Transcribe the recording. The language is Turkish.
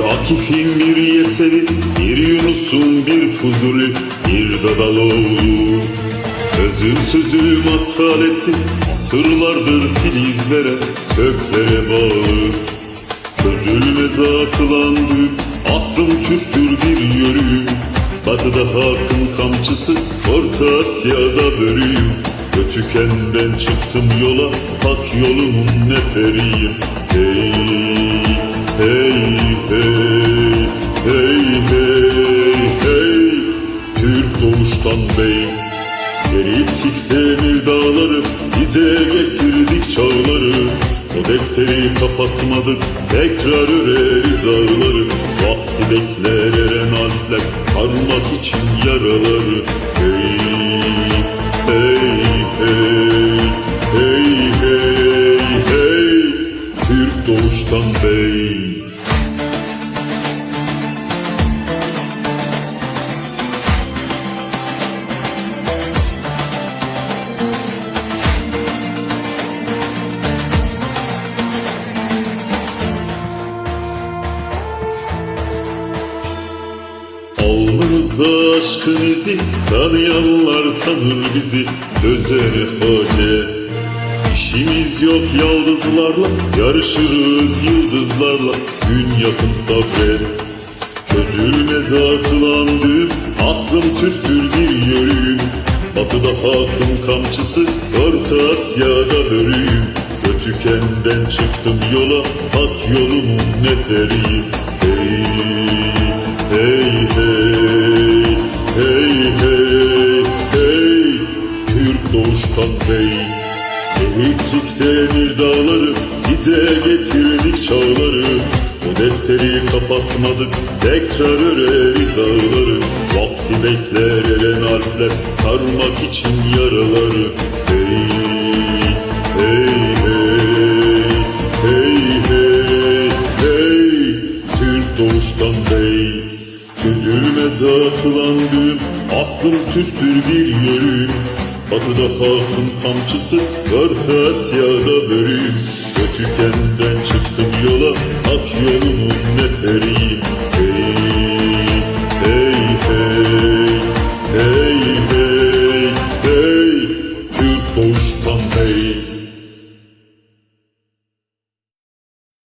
Akif'in bir Yeseri, bir Yunus'un bir Fuzuli, bir Dadaloğlu. Özü sözü masal etti, asırlardır filiz veren köklere bağlı. Çözülmez atılandı, aslım Türktür bir yörüğüm. Batıda halkın kamçısı, Orta Asya'da börüyüm. Götükenden çıktım yola, hak yolumun neferiyim. Hey, hey, Demir dağları, bize getirdik çağları. O defteri kapatmadık, tekrar öreriz ağları. Vakti bekler eren alpler, sarmak için yaraları. Hey, hey, hey, hey, hey, hey. Türk doğuştan bey. Alnımızda aşkın izi Tanıyanlar tanır bizi. Sözleri hoca. İşimiz yok yaldızlarla Yarışırız yıldızlarla. Gün yakın sabret. Çözülmez atılan düğüm Aslım Türktür bir yörüğüm. Batıda halkın kamçısı Orta Asya'da börüğüm. Götükenden çıktım yola Hak yolumun neferiyim Hey hey Erittik demir dağları bize getirdik çağları. O defteri kapatmadık tekrar öreriz ağları. Vakti bekler eren alpler sarmak için yaraları. Hey hey hey hey hey hey. Türk doğuştan bey Çözülmez atılan düğüm Bastır pürtür bir yörük Batıda halkın kamçısı Dört Asya'da börük Ötükenden çıktım yola Hak yolunun neferiyim Hey, hey, hey Hey, hey, hey. Kürt boğuştan hey.